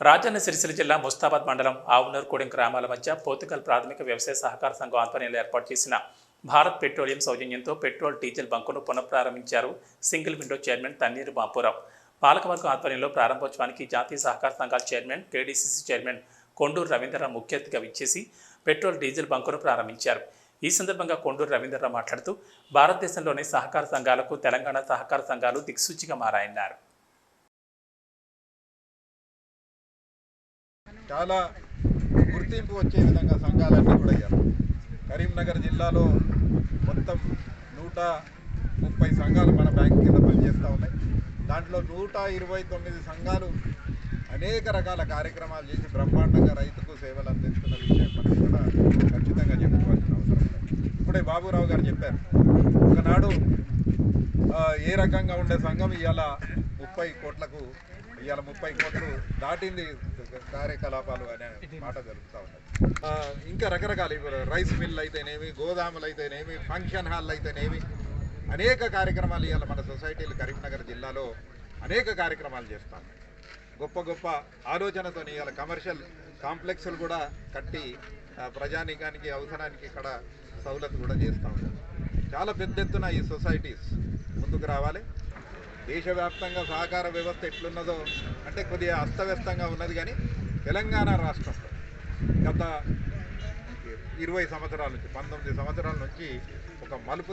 రాజన్న సిరిసిల్ల జిల్లా ముస్తాబాద్ మండలం ఆవునూరుగూడెం గ్రామాల మధ్య పోతుగల్ ప్రాథమిక వ్యవసాయ సహకార సంఘం ఆధ్వర్యంలో ఏర్పాటు చేసిన భారత్ పెట్రోలియం సౌజన్యంతో పెట్రోల్ డీజిల్ బంకును పునఃప్రారంభించారు single window chairman Tanneeru Bapurao. పాలకవర్గం ఆధ్వర్యంలో ప్రారంభోత్సవానికి జాతీయ సహకార సంఘాల chairman KDCC chairman Konduru Ravindrarao ముఖ్య అతిథిగా విచ్చేసి పెట్రోల్ డీజిల్ బంకును ప్రారంభించారు. ఈ సందర్భంగా కొండూరు రవీంద్రరావు మాట్లాడుతూ భారతదేశంలోని సహకార సంఘాలకు తెలంగాణ సహకార సంఘాలు దిక్సూచిగా మారాయన్నారు. చాలా గుర్తింపు వచ్చే విధంగా సంఘాలన్నీ కూడా అయ్యారు. కరీంనగర్ జిల్లాలో మొత్తం నూట ముప్పై సంఘాలు మన బ్యాంక్ కింద పనిచేస్తూ ఉన్నాయి. దాంట్లో నూట ఇరవై తొమ్మిది సంఘాలు అనేక రకాల కార్యక్రమాలు చేసి బ్రహ్మాండంగా రైతుకు సేవలు అందిస్తున్న విషయం మనం కూడా ఖచ్చితంగా చెప్పుకోవాల్సిన అవసరం ఉంది. ఇప్పుడే బాబురావు గారు చెప్పారు ఒకనాడు ఏ రకంగా ఉండే సంఘం ఇవాళ ముప్పై కోట్లకు ఇవాళ ముప్పై కోట్లు దాటింది కార్యకలాపాలు అనే మాట జరుగుతూ ఉన్నది ఇంకా రకరకాల ఇప్పుడు రైస్ మిల్లు అయితేనేమి గోదాములు అయితేనేమి ఫంక్షన్ హాల్ అయితేనేమి అనేక కార్యక్రమాలు ఇవాళ మన సొసైటీలు కరీంనగర్ జిల్లాలో అనేక కార్యక్రమాలు చేస్తాం. గొప్ప గొప్ప ఆలోచనతో ఇవాళ కమర్షియల్ కాంప్లెక్స్లు కూడా కట్టి ప్రజానీకానికి అవసరానికి ఇక్కడ సౌలత్ కూడా చేస్తూ ఉంటాం చాలా పెద్ద ఎత్తున ఈ సొసైటీస్ ముందుకు రావాలి. దేశవ్యాప్తంగా సహకార వ్యవస్థ ఎట్లున్నదో అంటే కొద్దిగా అస్తవ్యస్తంగా ఉన్నది కానీ తెలంగాణ రాష్ట్రంలో గత ఇరవై సంవత్సరాల నుంచి పంతొమ్మిది సంవత్సరాల నుంచి ఒక మలుపు